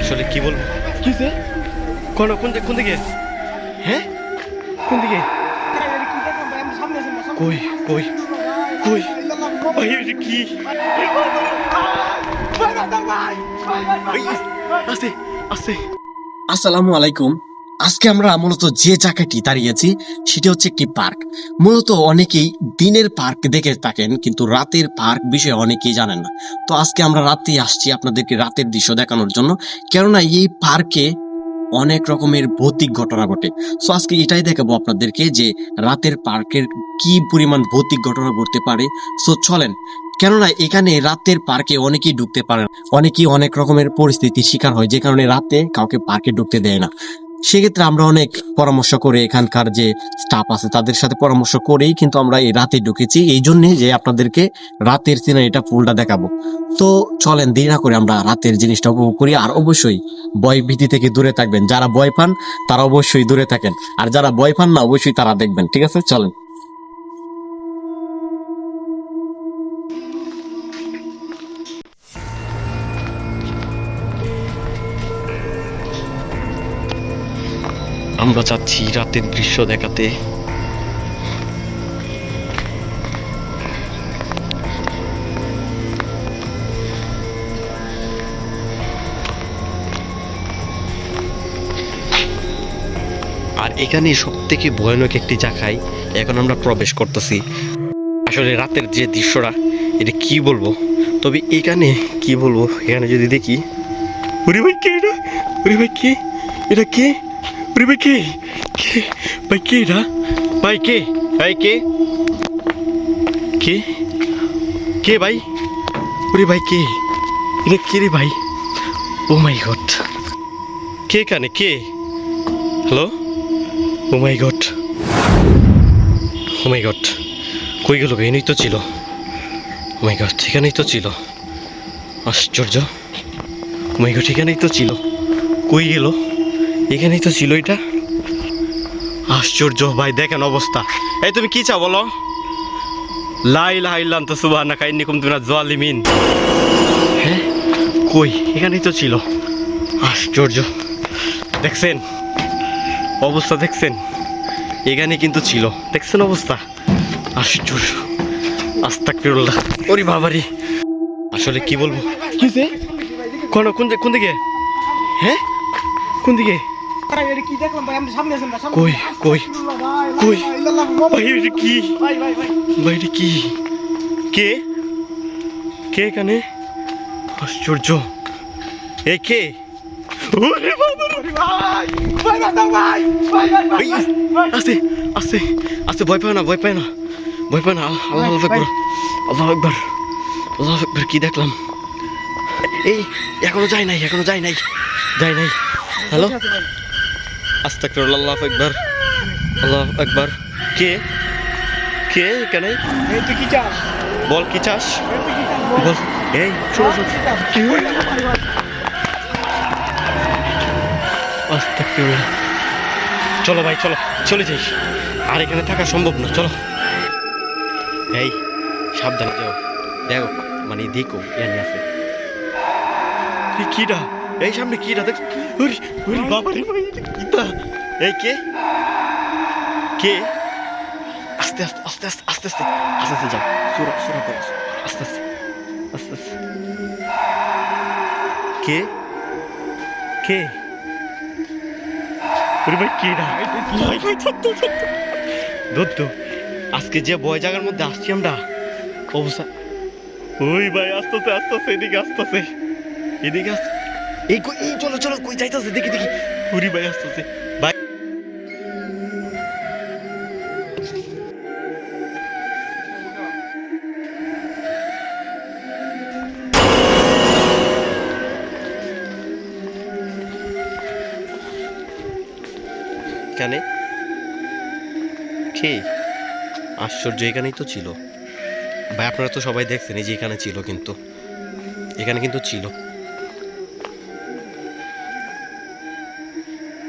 আসলে কি বলব? কি কিসে কোন কোন দিকে কোন দিকে? হ্যাঁ? কোন দিকে? কই কই কই? ভাই এটা কি? ভাই, আসে আসসালামু আলাইকুম। আজকে আমরা মূলত যে জায়গাটি দাঁড়িয়েছি, সেটি হচ্ছে একটি পার্ক। মূলত অনেকেই দিনের পার্ক দেখে থাকেন, কিন্তু রাতের পার্ক বিষয়ে অনেকেই জানেন না। তো আজকে আমরা রাতেই আসছি আপনাদেরকে রাতের দৃশ্য দেখানোর জন্য। কেননা এই পার্কে অনেক রকমের ভৌতিক ঘটনা ঘটে। সো আজকে এটাই দেখাবো আপনাদেরকে যে রাতের পার্কের কি পরিমাণ ভৌতিক ঘটনা ঘটতে পারে। সো চলেন, কেননা এখানে রাতের পার্কে অনেকেই ঢুকতে পারেন অনেকেই অনেক রকমের পরিস্থিতির শিকার হয়, যে কারণে রাতে কাউকে পার্কে ঢুকতে দেয় না। সেক্ষেত্রে আমরা অনেক পরামর্শ করে এখানকার যে স্টাফ আছে, তাদের সাথে পরামর্শ করেই কিন্তু আমরা এই রাতে ঢুকেছি। এই জন্যে যে আপনাদেরকে রাতের সিনারিটা ফুলটা দেখাবো। তো চলেন, দেরি না করে আমরা রাতের জিনিসটা উপভোগ করি। আর অবশ্যই বয় ভীতি থেকে দূরে থাকবেন। যারা ভয় পান, তারা অবশ্যই দূরে থাকেন। আর যারা ভয় পান না, অবশ্যই তারা দেখবেন। ঠিক আছে? চলেন। আমরা চাচ্ছি রাতের দৃশ্য দেখাতে। আর এখানে সব থেকে ভয়ানক একটি জায়গায় এখন আমরা প্রবেশ করতেছি। আসলে রাতের যে দৃশ্যটা, এটা কি বলব? তবে এখানে কি বলব? এখানে যদি দেখি ভাই কে এটা? ভাই কে? এটা কে? ভাই কে কে ভাই কে এটা ভাই কে ভাই কে কে কে ভাই ওরে ভাই কে এটা কে রে ভাই ও মাই গড কে কানে কে হ্যালো ও মাই গড ও মাই গড কই গেল এখানেই তো ছিল ও মাই গড এখানেই তো ছিল আশ্চর্য ও মাই গড এখানেই তো ছিল কই গেল এখানেই তো ছিল এটা। আশ্চর্য ভাই দেখেন অবস্থা। এই তুমি কি চাও বলো? লাই লাইলাম তো সুবাহ না কাইনি কুম তুমি না জালিমিন। হ্যাঁ? কই? এখানেই তো ছিল। আশ্চর্য। দেখছেন? অবস্থা দেখছেন? এখানে কিন্তু ছিল। দেখছেন অবস্থা? আশ্চর্য। আস্তাক ফিরুল্লাহ ওরে বাবারি। আসলে কি বলব? কোন কোন হ্যাঁ? কোন দিকে? কই কই কই? ভাই এটা কি? ভাই এটা কি? কে? কে এখানে? আশ্চর্য। এ কে? ওরে বাবা ভাই আস্তে আস্তে আস্তে ভয় পায় না ভয় পায় না। ভয় পায় না আল্লাহ একবার আল্লাহ একবার আল্লাহ একবার কি দেখলাম? এই এখনও যাই নাই এখনও যাই নাই যাই নাই। হ্যালো আল্লাহ একবার আল্লাহ একবার কে? কে এখানে? বল কি চাস? কি বল। এই কি চলো ভাই চলো চলে যাই। আর এখানে থাকা সম্ভব না চলো। এই সাবধানে যাও। দেখো মানে দেখো ইয়ানি আছে এই কিটা এই সামনে কিটা দেখ ওরে ওরে বাবা রে ভাই কিটা এই কে কে আস্তে আস্তে আস্তে আস্তে আস্তে আস্তে আস্তে আস্তে যাও সুরা সুরা করো আস্তে আস্তে আস্তে আস্তে কে কে ওরে ভাই কে না ভাই ভাই ধরতো ধরতো ধরতো আজকে যে বয় জায়গার মধ্যে আসছি আমরা অবস্থা ওই ভাই আস্তে আস্তে আস্তে এদিকে আস্তে আস্তে এদিকে আস এই এই চলো চলো, কই যাইতেছে? দেখি দেখি। ওরে ভাই আসতেছে। ভাই। কেন? কে? আশ্চর্য, এখানেই তো ছিল। ভাই, আপনারা তো সবাই দেখছেন, এই যে এখানে ছিল কিন্তু। এখানে কিন্তু ছিল।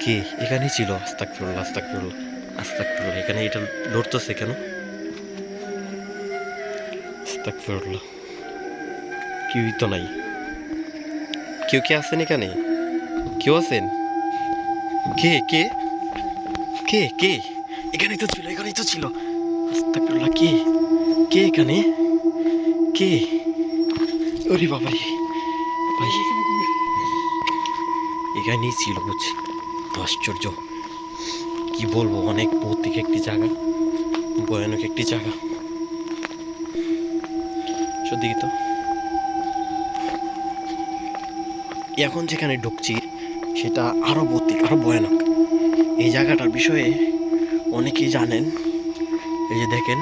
কে? এখানেই ছিল? আস্তাক ফিরুল্লাহ আস্তাক ফিরুল্লাহ আস্তাক ফিরুল্লাহ এখানে এটা লড়তেছে কেন? আস্তাক ফিরুল্লাহ কেউই তো নাই। কেউ কে আছেন এখানে? কেউ আছেন? কে কে? কে কে? এখানেই তো ছিল, এখানেই তো ছিল। আস্তাকুল্লাহ কে? কে এখানে? কে? ওরে বাবা ভাই। এখানেই ছিল, বুঝছি। আশ্চর্য। কি বলব, অনেক ভৌতিক একটি জায়গা, ভয়ানক একটি জায়গা। সত্যি তো? এখন যেখানে ঢুকছি, সেটা আরও ভৌতিক আরও ভয়ানক। এই জায়গাটার বিষয়ে অনেকেই জানেন। এই যে দেখেন,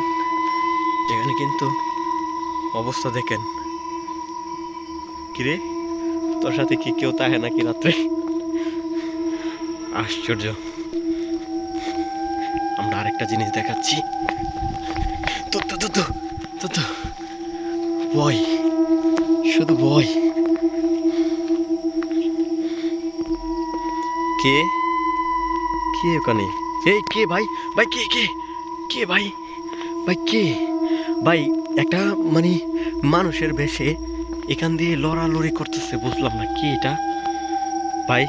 এখানে কিন্তু অবস্থা দেখেন। কিরে? তোর সাথে কি কেউ থাকে নাকি রাত্রে? আশ্চর্য। আমরা আরেকটা জিনিস দেখাচ্ছি। তো তো তো তো তো বয়, শুধু বয়। কে? কে ওখানে? এই কে ভাই? ভাই কে কে? কে ভাই? ভাই কে? ভাই, একটা মানে মানুষের বেশে এখান দিয়ে লড়ালড়ি করতেছে, বুঝলাম না, কি এটা? ভাই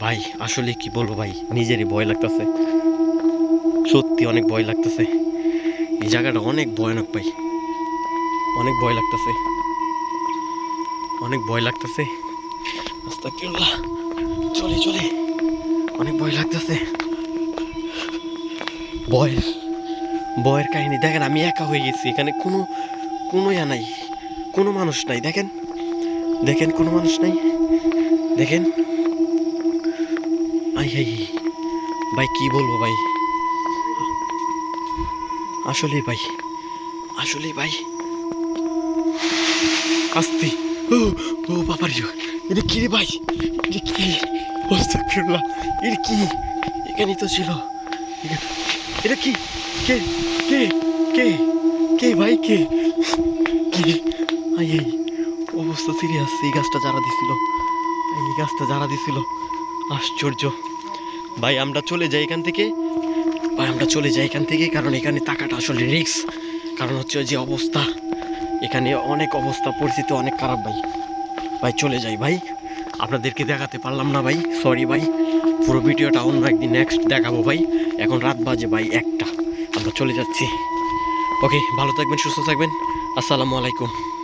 ভাই, আসলে কি বলব ভাই, নিজেরই ভয় লাগতেছে। সত্যি অনেক ভয় লাগতেছে। এই জায়গাটা অনেক ভয়ানক ভাই। অনেক ভয় লাগতেছে। অনেক ভয় লাগতেছে। চলে চলে। অনেক ভয় লাগতেছে। ভয় ভয়ের কাহিনী। দেখেন, আমি একা হয়ে গেছি। এখানে কোনো কোনো ইয়া নাই। কোনো মানুষ নাই। দেখেন দেখেন কোনো মানুষ নাই। দেখেন। আই হাই ভাই, কি বলব ভাই? আসলে ভাই আসলে ভাই। আস্তে। ও ও বাবার এটা কি রে ভাই? এটা কি? আস্তাগফিরুল্লাহ এটা কি? এখানেই তো ছিল। এখানে- এটা কি? কে? কে? কে? কে ভাই? কে? কে আই এই অবস্থা সিরিয়াস এই গাছটা যারা দিছিল। এই গাছটা যারা দিছিল। আশ্চর্য। ভাই, আমরা চলে যাই এখান থেকে। ভাই, আমরা চলে যাই এখান থেকে কারণ এখানে টাকাটা আসলে রিস্ক। কারণ হচ্ছে যে অবস্থা। এখানে অনেক অবস্থা, পরিস্থিতি অনেক খারাপ ভাই। ভাই, চলে যাই ভাই। আপনাদেরকে দেখাতে পারলাম না ভাই। সরি ভাই। পুরো ভিডিওটা অন্য একদিন নেক্সট দেখাবো ভাই। এখন রাত বাজে ভাই একটা। আমরা চলে যাচ্ছি। ওকে ভালো থাকবেন, সুস্থ থাকবেন। আসসালামু আলাইকুম।